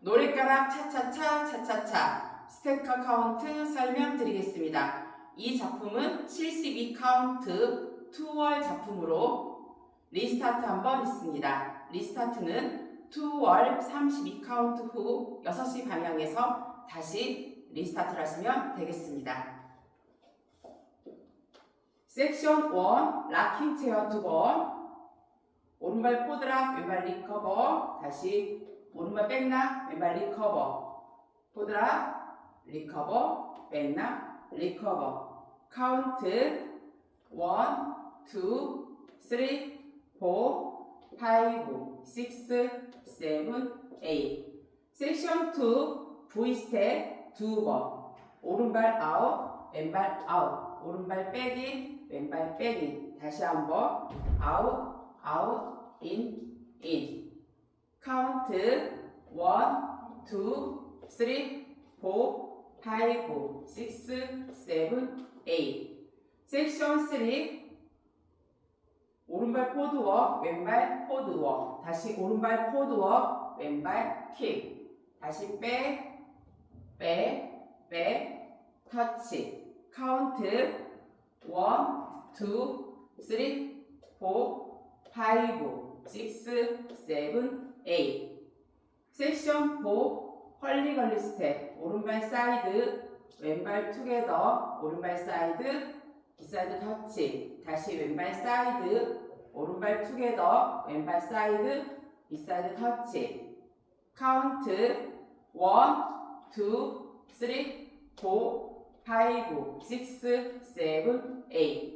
노랫가락 차차차 차차차 스테커 카운트 설명드리겠습니다. 이 작품은 72 카운트 2월 작품으로 리스타트 한번 있습니다. 리스타트는 2월 32 카운트 후 6시 방향에서 다시 리스타트를 하시면 되겠습니다. 섹션 1 락킹 체어 두번 오른발 포드락 왼발 리커버 다시 오른발 백락 왼발 리커버. 포드락 리커버. 백락 리커버. 카운트. 1 2 3 4 5 6 7 8 섹션 2 V 스텝 두 번. 오른발 아웃 왼발 아웃. 오른발 백인 왼발 백인 다시 한번 아웃 아웃 인 인 카운트 1 2 3 4 5 6 7 8 섹션 3 오른발 포드워 왼발 포드워. 다시 오른발 포드워 왼발 킥. 다시 백, 백, 백, 터치. 카운트 1, 2, 3, 4, 5, 6, 7, 8 섹션 4 헐리걸리 스텝 오른발 사이드 왼발 투게더 오른발 사이드 비사이드 터치. 다시 왼발 사이드 오른발 투게더 왼발 사이드 비사이드 터치. 카운트 1, 2, 3, 4, 5, 6, 7, 8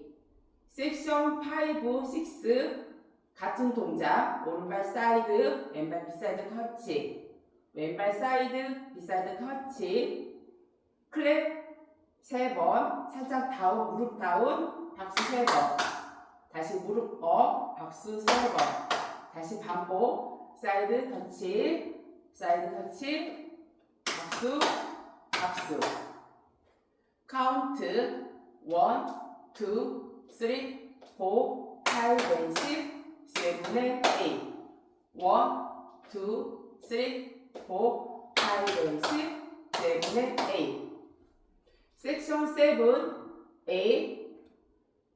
섹션 5, 6 같은 동작 오른발 사이드 왼발 비사이드 터치. 왼발 사이드 비사이드 터치. 클랩 세번 살짝 다운 무릎 다운 박수 세 번. 다시 무릎 업 박수 세 번. 다시 반복 사이드 터치 사이드 터치 박수 박수. 카운트 1 2 3 4 5 6 7 8 1 2 3 4 5 6 7 8 섹션 7 A.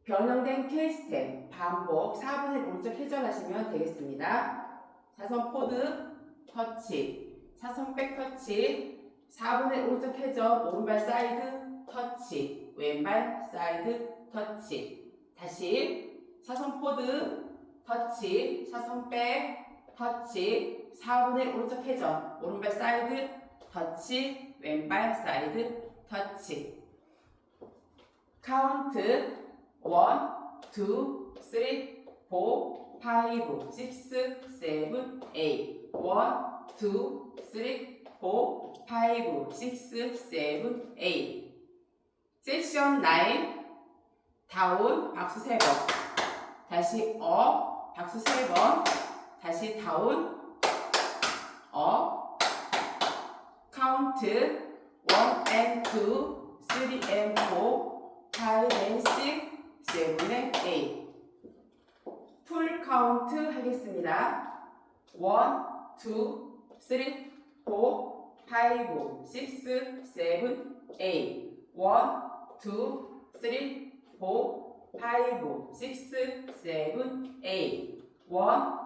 변형된 K스텝 반복 4분의 오른쪽 회전하시면 되겠습니다. 사선 포드 터치. 사선 백 터치. 4분의 오른쪽 회전 오른발 사이드 터치. 왼발 사이드 터치. 다시. 사선 포드 터치. 사선 백 터치 4분의 오른쪽 회전 오른발 사이드 터치 왼발 사이드 터치. 카운트 1, 2, 3, 4, 5, 6, 7, 8 1, 2, 3, 4, 5, 6, 7, 8 섹션 9 다운 박수 3번. 다시 업 박수 3번 다시 다운. 업 카운트 1 and 2 3 and 4 5 and 6 7 and 8 풀 카운트 하겠습니다. 1 2 3 4 5 6 7 8 1 2 3 4 5 6 7 8 1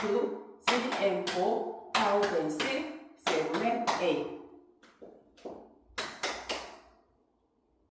2, 3 and 4, 5 and 6, 7 and 8.